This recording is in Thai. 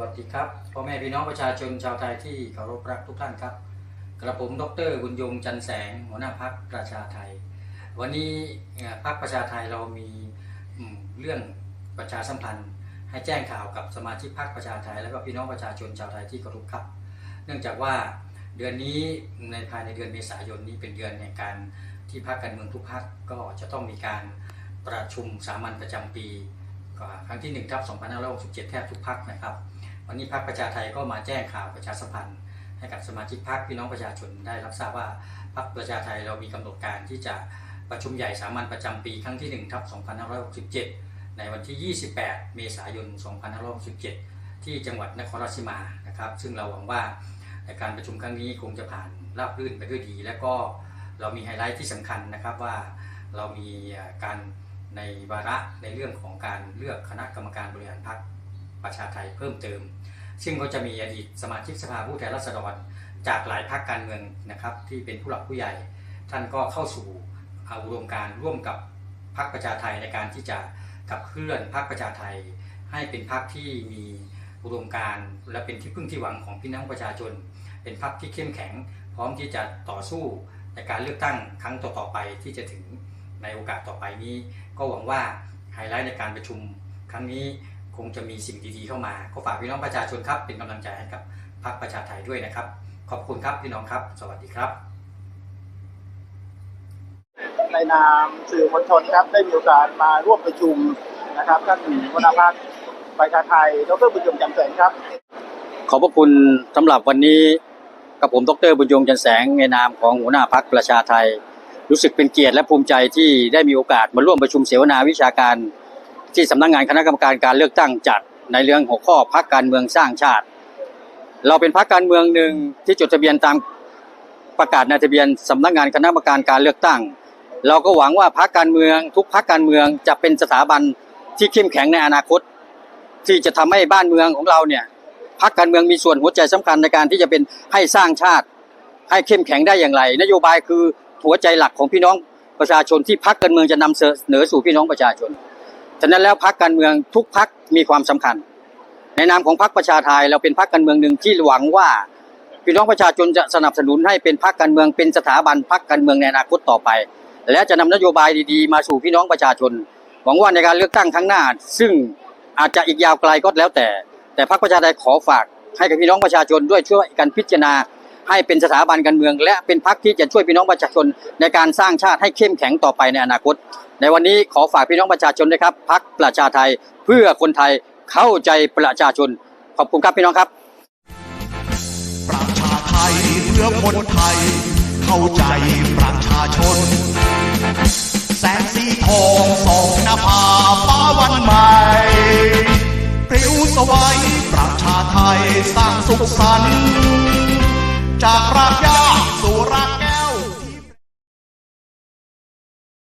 วัสดีครับพ่อแม่พี่น้องประชาชนชาวไทยที่เคารพรักทุกท่านครับ กระผมดรบุญยงจันแสง หัวหน้าพักประชาไทย วันนี้พักประชาไทยเรามีเรื่องประชาสัมพันธ์ ให้แจ้งข่าวกับสมาชิกพักประชาไทย และก็พี่น้องประชาชนชาวไทยที่เคารพครับ เนื่องจากว่าเดือนนี้ในภายในเดือนเมษายนนี้เป็นเดือนในการที่พรรคการเมืองทุกพรรคก็จะต้องมีการประชุมสามัญประจำปีครั้งที่1ทับ2567 แทบทุกพักนะครับ วันนี้พักประชาไทยก็มาแจ้งข่าวประชาสัมพันธ์ ให้กับสมาชิกพักพี่น้องประชาชนได้รับทราบว่าพักประชาไทยเรามีกำหนดการที่จะประชุมใหญ่สามัญประจำปีครั้งที่1ทับ2567 ในวันที่ 28 เมษายน 2567 ที่จังหวัดนครราชสีมานะครับ ซึ่งเราหวังว่าในการประชุมครั้งนี้คงจะผ่านราบรื่นไปด้วยดี และก็เรามีไฮไลท์ที่สำคัญนะครับว่าเรามีการในวาระในเรื่องของการเลือกคณะกรรมการบริหารพรรค ประชาไทยเพิ่มเติม ซึ่งก็จะมีอดีตสมาชิกสภาผู้แทนราษฎรจากหลายพรรคการเมืองนะครับ ที่เป็นผู้หลักผู้ใหญ่ ท่านก็เข้าสู่เอาอุดมการณ์ร่วมกับพรรคประชาไทยในการที่จะขับเคลื่อนพรรคประชาไทย ให้เป็นพรรคที่มีอุดมการณ์และเป็นที่พึ่งที่หวังของพี่น้องประชาชน เป็นพรรคที่เข้มแข็ง พร้อมที่จะต่อสู้ในการเลือกตั้งครั้งต่อๆไปที่จะถึงในโอกาสต่อไปนี้ ก็หวังว่าไฮไลท์ในการประชุมครั้งนี้ คงจะมีสิ่งดีๆเข้ามา ก็ฝากพี่น้องประชาชนครับ เป็นกำลังใจให้กับพรรคประชาไทยด้วยนะครับ ขอบคุณครับพี่น้องครับ สวัสดีครับ ในนามสื่อมวลชนครับได้มีโอกาสมาร่วมประชุมนะครับท่านหัวหน้าพักประชาไทย ดรบุญยงจำแสงครับ ขอบพระคุณสำหรับวันนี้กับผม ดรบุญยงจันแสงในนามของหัวหน้าพักประชาไทย รู้สึกเป็นเกียรติและภูมิใจที่ได้มีโอกาสมาร่วมประชุมเสวนาวิชาการ ที่สำนักงานคณะกรรมการการเลือกตั้งจัดในเรื่องหัวข้อพักการเมืองสร้างชาติ เราเป็นพักการเมืองหนึ่งที่จดทะเบียนตามประกาศในทะเบียนสำนักงานคณะกรรมการการเลือกตั้ง เราก็หวังว่าพักการเมือง ทุกพักการเมืองจะเป็นสถาบันที่เข้มแข็งในอนาคต ที่จะทำให้บ้านเมืองของเราเนี่ยพักการเมืองมีส่วนหัวใจสำคัญในการที่จะเป็นให้สร้างชาติ ให้เข้มแข็งได้อย่างไร นโยบายคือหัวใจหลักของพี่น้องประชาชนที่พักการเมืองจะนำเสนอสู่พี่น้องประชาชน ฉะนั้นแล้วพักการเมืองทุกพักมีความสำคัญ ในนามของพักประชาไทยเราเป็นพักการเมืองหนึ่งที่หวังว่าพี่น้องประชาชนจะสนับสนุนให้เป็นพักการเมืองเป็นสถาบันพักการเมืองในอนาคตต่อไป และจะนำนโยบายดีๆ มาสู่พี่น้องประชาชน หวังว่าในการเลือกตั้งครั้งหน้า ซึ่งอาจจะอีกยาวไกลก็แล้วแต่ แต่พรรคประชาไทยขอฝากให้กับพี่น้องประชาชนด้วยช่วยกันพิจารณา ให้เป็นสถาบันการเมือง และเป็นพรรคที่จะช่วยพี่น้องประชาชนในการสร้างชาติให้เข้มแข็งต่อไปในอนาคต ในวันนี้ขอฝากพี่น้องประชาชนนะครับพรรคประชาไทยเพื่อคนไทยเข้าใจประชาชน ขอบคุณครับพี่น้องครับ ประชาไทยเพื่อคนไทย เข้าใจประชาชน แสงสีทองส่องนภาฟ้าวันใหม่ปลิวสวัยประชาไทยสร้างสุขสันต์ จากรากยา